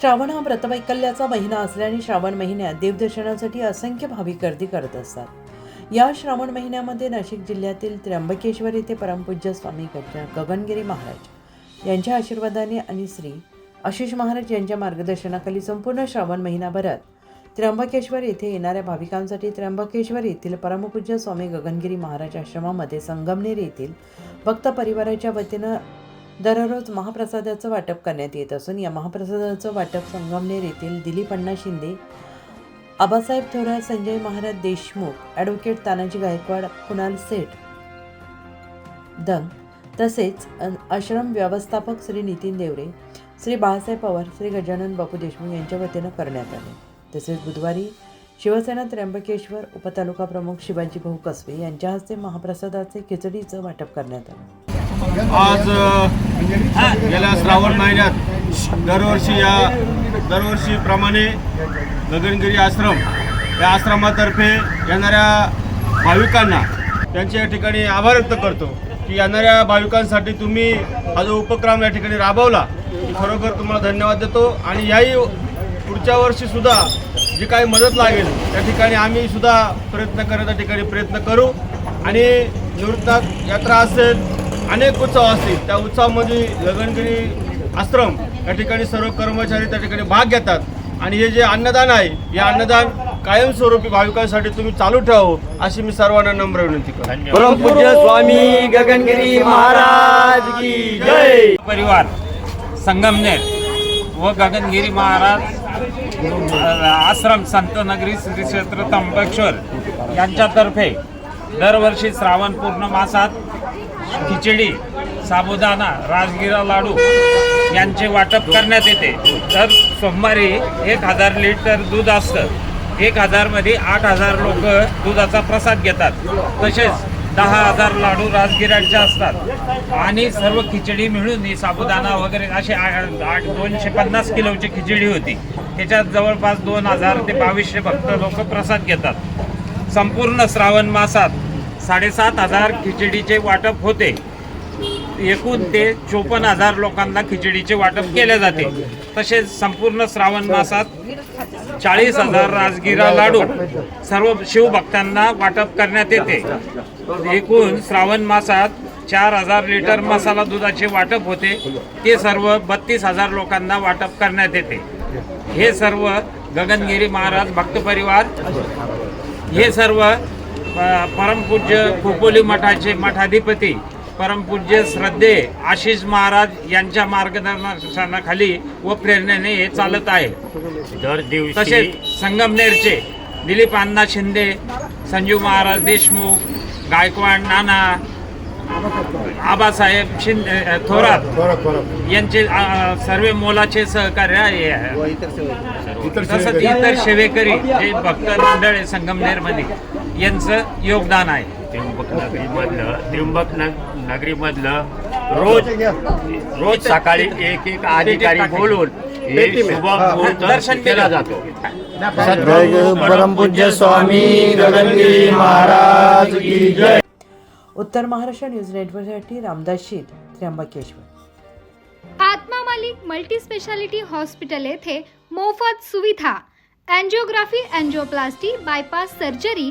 श्रावण हा व्रतवैकल्याचा महिना असल्याने श्रावण महिन्यात देवदर्शनासाठी असंख्य भाविक गर्दी करत असतात. या श्रावण महिन्यामध्ये नाशिक जिल्ह्यातील त्र्यंबकेश्वर येथे परमपूज्य स्वामी गगनगिरी महाराज यांच्या आशीर्वादाने आणि श्री आशिष महाराज यांच्या मार्गदर्शनाखाली संपूर्ण श्रावण महिनाभरात त्र्यंबकेश्वर येथे येणाऱ्या भाविकांसाठी त्र्यंबकेश्वर येथील परमपूज्य स्वामी गगनगिरी महाराज आश्रमामध्ये संगमनेर येथील भक्त परिवाराच्या वतीनं दररोज महाप्रसादाचं वाटप करण्यात येत असून या महाप्रसादाचं वाटप संगमनेर येथील दिलीप अण्णा शिंदे आबासाहेब थोरात संजय महाराज देशमुख ॲडव्होकेट तानाजी गायकवाड कुणाल सेठ दंग तसेच आश्रम व्यवस्थापक श्री नितीन देवरे श्री बाळासाहेब पवार श्री गजानन बापू देशमुख यांच्या वतीनं करण्यात आले. तसेच बुधवारी शिवसेना त्र्यंबकेश्वर उपतालुका प्रमुख शिवाजी भाऊ कसबे यांच्या हस्ते महाप्रसादाचे खिचडीचं वाटप करण्यात आलं. आज गेल्या श्रावण महिन्यात दरवर्षी या दरवर्षीप्रमाणे गगनगिरी आश्रम या आश्रमातर्फे येणाऱ्या भाविकांना त्यांच्या या ठिकाणी आभार व्यक्त करतो की येणाऱ्या भाविकांसाठी तुम्ही हा जो उपक्रम या ठिकाणी राबवला खरोखर तुम्हाला धन्यवाद देतो आणि याही पुढच्या वर्षीसुद्धा जी काही मदत लागेल त्या ठिकाणी आम्ही सुद्धा प्रयत्न करण्याच्या ठिकाणी प्रयत्न करू. आणि निवृत्ताक यात्रा असेल अनेक उत्सव असतील. त्या उत्सवामध्ये गगनगिरी आश्रम या ठिकाणी सर्व कर्मचारी त्या ठिकाणी भाग घेतात. आणि हे जे अन्नदान आहे हे अन्नदान कायमस्वरूपी भाविकांसाठी तुम्ही चालू ठेवावं अशी मी सर्वांना नम्र विनंती करतो. परमपूज्य स्वामी गगनगिरी महाराज की जय. परिवार संगमनेर व गगनगिरी महाराज आश्रम संतनगरी श्री क्षेत्र त्र्यंबकेश्वर यांच्यातर्फे दरवर्षी श्रावण पूर्ण मासात खिचडी साबुदाणा राजगिरा लाडू यांचे वाटप करण्यात येते. तर सोमवारी एक हजार लिटर दूध असतं. एक हजारमध्ये आठ हजार लोक दुधाचा प्रसाद घेतात. तसेच दहा हजार लाडू राजगिराचे असतात. आणि सर्व खिचडी मिळून ही साबुदाणा वगैरे असे आठ दोनशे पन्नास किलोची खिचडी होती. त्याच्यात जवळपास दोन हजार ते बावीसशे भक्त लोक प्रसाद घेतात. संपूर्ण श्रावण मासात साडेसात हजार खिचडीचे वाटप होते. एकूण ते चोपन्न हजार लोकांना खिचडीचे वाटप केले जाते. तसेच संपूर्ण श्रावण मासात चाळीस हजार राजगिरा लाडू सर्व शिवभक्तांना वाटप करण्यात येते. एकूण श्रावण मासात चार हजार लिटर मसाला दुधाचे वाटप होते. ते सर्व बत्तीस हजार लोकांना वाटप करण्यात येते. हे सर्व गगनगिरी महाराज भक्त परिवार हे सर्व परमपूज्य खोपोली मठाचे मठाधिपती परमपूज्य श्रद्धे आशिष महाराज यांच्या मार्गदर्शनाखाली व प्रेरणेने हे चालत आहे. दर दिवशी तसेच संगमनेरचे दिलीप अण्णा शिंदे संजीव महाराज देशमुख गायकवाड नाना आबासाहेब शिंदे थोरात यांचे सर्व मोलाचे सहकार्य आहे. तसंच इतर सेवेकरी जे भक्त मंडळ आहे संगमनेरमध्ये. यांचं योगदान आहे. त्र्यंबक नगरी मधलं त्र्यंबक नगरी मधलं रोज रोज सकाळी एक एक अधिकारी बोलून हे शुभ मुहूर्त दर्शन केला केलं. जातो. परमपूज्य स्वामी गगनगिरी महाराज की जय. उत्तर महाराष्ट्र न्यूज नेटवर्कसाठी रामदास शीत त्र्यंबकेश्वर. आत्मा मालिक मल्टी स्पेशालिटी हॉस्पिटल येथे मोफत सुविधा अँजिओग्राफी अँजिओप्लास्टी बायपास सर्जरी